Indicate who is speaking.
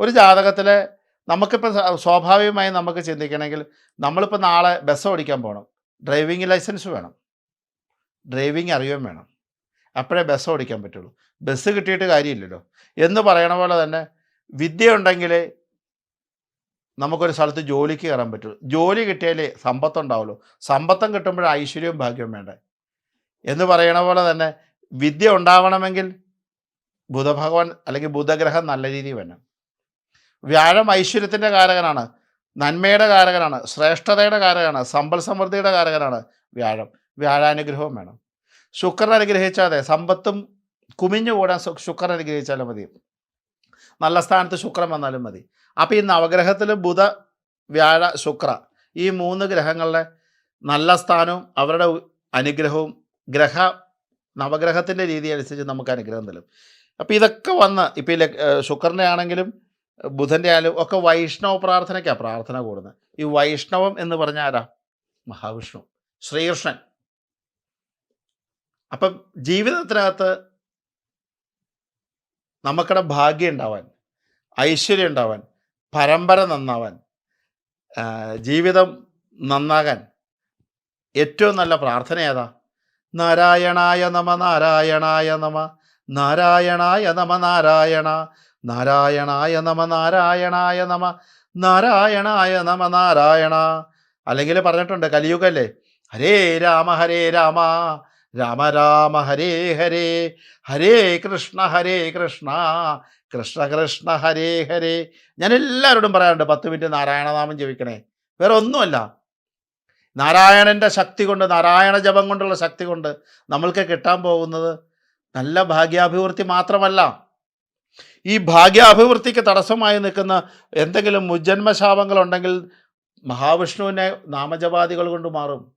Speaker 1: ഒരു ജാതകത്തിലെ നമുക്കിപ്പോൾ സ്വാഭാവികമായി നമുക്ക് ചിന്തിക്കണമെങ്കിൽ നമ്മളിപ്പോൾ നാളെ ബസ് ഓടിക്കാൻ പോകണം ഡ്രൈവിംഗ് ലൈസൻസ് വേണം. ഡ്രൈവിംഗ് അറിയുകയും വേണം. അപ്പോഴേ ബസ് ഓടിക്കാൻ പറ്റുള്ളൂ. ബസ് കിട്ടിയിട്ട് കാര്യമില്ലല്ലോ. എന്ന് പറയണ പോലെ തന്നെ വിദ്യ ഉണ്ടെങ്കിലേ നമുക്കൊരു സ്ഥലത്ത് ജോലിക്ക് കയറാൻ പറ്റുള്ളൂ. ജോലി കിട്ടിയാലേ സമ്പത്തുണ്ടാവുള്ളൂ സമ്പത്തം കിട്ടുമ്പോൾ ഐശ്വര്യവും ഭാഗ്യവും വേണ്ടേ. എന്ന് പറയണ പോലെ തന്നെ വിദ്യ ഉണ്ടാവണമെങ്കിൽ ബുധഭഗവാൻ അല്ലെങ്കിൽ ബുധഗ്രഹം നല്ല രീതിയിൽ വേണം വ്യാഴം ഐശ്വര്യത്തിന്റെ കാരകനാണ് നന്മയുടെ കാരകനാണ് ശ്രേഷ്ഠതയുടെ കാരകനാണ് സമ്പൽ സമൃദ്ധിയുടെ കാരകനാണ് വ്യാഴം. വ്യാഴാനുഗ്രഹവും വേണം. ശുക്രൻ അനുഗ്രഹിച്ചാതെ സമ്പത്തും കുമിഞ്ഞു കൂടാൻ ശുക്രൻ അനുഗ്രഹിച്ചാലും മതി. നല്ല സ്ഥാനത്ത് ശുക്രൻ വന്നാലും മതി. അപ്പോൾ ഈ നവഗ്രഹത്തിൽ ബുധ വ്യാഴ ശുക്ര ഈ മൂന്ന് ഗ്രഹങ്ങളുടെ നല്ല സ്ഥാനവും അവരുടെ അനുഗ്രഹവും ഗ്രഹ നവഗ്രഹത്തിന്റെ രീതി അനുസരിച്ച് നമുക്ക് അനുഗ്രഹം തരും. അപ്പോൾ ഇതൊക്കെ വന്ന് ഇപ്പോൾ ശുക്രനെ ആണെങ്കിലും ബുധന്റെ ആലും ഒക്കെ വൈഷ്ണവ പ്രാർത്ഥനയ്ക്കാണ് പ്രാർത്ഥന കൂടുന്നത്. ഈ വൈഷ്ണവം എന്ന് പറഞ്ഞാൽ ആരാ? മഹാവിഷ്ണു. ശ്രീകൃഷ്ണൻ. അപ്പം ജീവിതത്തിനകത്ത് നമുക്കിടെ ഭാഗ്യം ഉണ്ടാവാൻ ഐശ്വര്യം ഉണ്ടാവാൻ പരമ്പര നന്നാവാൻ ജീവിതം നന്നാകാൻ ഏറ്റവും നല്ല പ്രാർത്ഥന ഏതാ? നാരായണായ നമ നാരായണായ നമ നാരായണായ നമ നാരായണ നാരായണായ നമ നാരായണായ നമ നാരായണായ നമ നാരായണ. അല്ലെങ്കിൽ പറഞ്ഞിട്ടുണ്ട് കലിയുഗല്ലേ? ഹരേ രാമ ഹരേ രാമ. രാമ രാമ ഹരേ ഹരേ. ഹരേ കൃഷ്ണ ഹരേ കൃഷ്ണ. കൃഷ്ണ കൃഷ്ണ ഹരേ ഹരേ. ഞാൻ എല്ലാവരോടും പറയാറുണ്ട് പത്ത് മിനിറ്റ് നാരായണനാമം ജപിക്കണേ. വേറെ ഒന്നുമല്ല. നാരായണന്റെ ശക്തി കൊണ്ട് നാരായണ ജപം കൊണ്ടുള്ള ശക്തി കൊണ്ട് നമ്മൾക്ക് കിട്ടാൻ പോകുന്നത് നല്ല ഭാഗ്യാഭിവൃദ്ധി മാത്രമല്ല. ഈ ഭാഗ്യാഭിവൃദ്ധിക്ക് തടസ്സമായി നിൽക്കുന്ന എന്തെങ്കിലും മുജന്മശാപങ്ങളുണ്ടെങ്കിൽ മഹാവിഷ്ണുവിനെ നാമജപാദികൾ കൊണ്ട് മാറും.